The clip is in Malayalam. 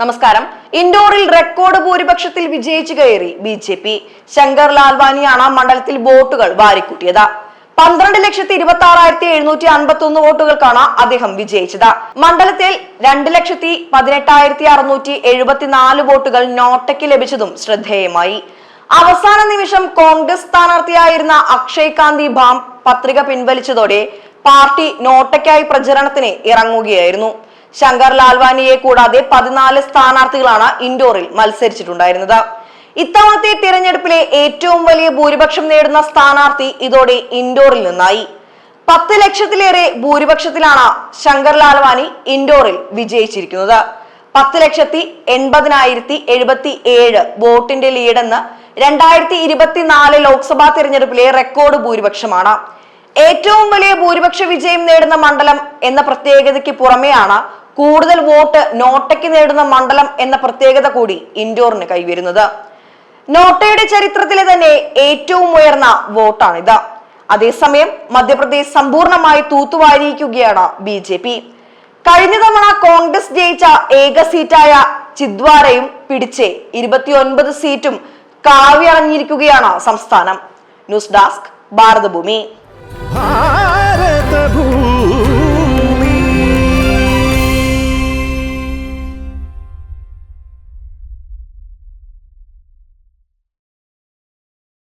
നമസ്കാരം. ഇൻഡോറിൽ റെക്കോർഡ് ഭൂരിപക്ഷത്തിൽ വിജയിച്ചു കയറി ബി ജെ പി. ശങ്കർ ലാൽവാനിയാണ് മണ്ഡലത്തിൽ വോട്ടുകൾ വാരിക്കൂട്ടിയത്. പന്ത്രണ്ട് ലക്ഷത്തി ഇരുപത്തി ആറായിരത്തി എഴുന്നൂറ്റി അൻപത്തി ഒന്ന് വോട്ടുകൾക്കാണ് അദ്ദേഹം വിജയിച്ചത്. മണ്ഡലത്തിൽ രണ്ട് ലക്ഷത്തി പതിനെട്ടായിരത്തി അറുന്നൂറ്റി എഴുപത്തിനാല് വോട്ടുകൾ നോട്ടയ്ക്ക് ലഭിച്ചതും ശ്രദ്ധേയമായി. അവസാന നിമിഷം കോൺഗ്രസ് സ്ഥാനാർത്ഥിയായിരുന്ന അക്ഷയ് കാന്തി ഭാം പത്രിക പിൻവലിച്ചതോടെ പാർട്ടി നോട്ടയ്ക്കായി പ്രചരണത്തിന് ഇറങ്ങുകയായിരുന്നു. ശങ്കർ ലാൽവാനിയെ കൂടാതെ പതിനാല് സ്ഥാനാർത്ഥികളാണ് ഇൻഡോറിൽ മത്സരിച്ചിട്ടുണ്ടായിരുന്നത്. ഇത്തവണത്തെ തിരഞ്ഞെടുപ്പിലെ ഏറ്റവും വലിയ ഭൂരിപക്ഷം നേടുന്ന സ്ഥാനാർത്ഥി ഇതോടെ ഇൻഡോറിൽ നിന്നായി. പത്ത് ലക്ഷത്തിലേറെ ഭൂരിപക്ഷത്തിലാണ് ശങ്കർ ലാൽവാനി ഇൻഡോറിൽ വിജയിച്ചിരിക്കുന്നത്. പത്ത് ലക്ഷത്തി എൺപതിനായിരത്തി എഴുപത്തി ഏഴ് വോട്ടിന്റെ ലീഡെന്ന് രണ്ടായിരത്തി ഇരുപത്തിനാല് ലോക്സഭാ തിരഞ്ഞെടുപ്പിലെ റെക്കോർഡ് ഭൂരിപക്ഷമാണ്. ഏറ്റവും വലിയ ഭൂരിപക്ഷ വിജയം നേടുന്ന മണ്ഡലം എന്ന പ്രത്യേകതയ്ക്ക് പുറമെയാണ് കൂടുതൽ വോട്ട് നോട്ടയ്ക്ക് നേടുന്ന മണ്ഡലം എന്ന പ്രത്യേകത കൂടി ഇൻഡോറിന് കൈവരുന്നത്. നോട്ടയുടെ ചരിത്രത്തിലെ തന്നെ ഏറ്റവും ഉയർന്ന വോട്ടാണിത്. അതേസമയം മധ്യപ്രദേശ് സമ്പൂർണമായി തൂത്തുവാരിയിരിക്കുകയാണ് ബി ജെ പി. കഴിഞ്ഞ തവണ കോൺഗ്രസ് ജയിച്ച ഏക സീറ്റായ ചിദ്വാരയും പിടിച്ച് ഇരുപത്തിയൊൻപത് സീറ്റും കാവ്യറിഞ്ഞിരിക്കുകയാണ് സംസ്ഥാനം. News desk Bharathabhoomi. ഭാരതഭൂമി.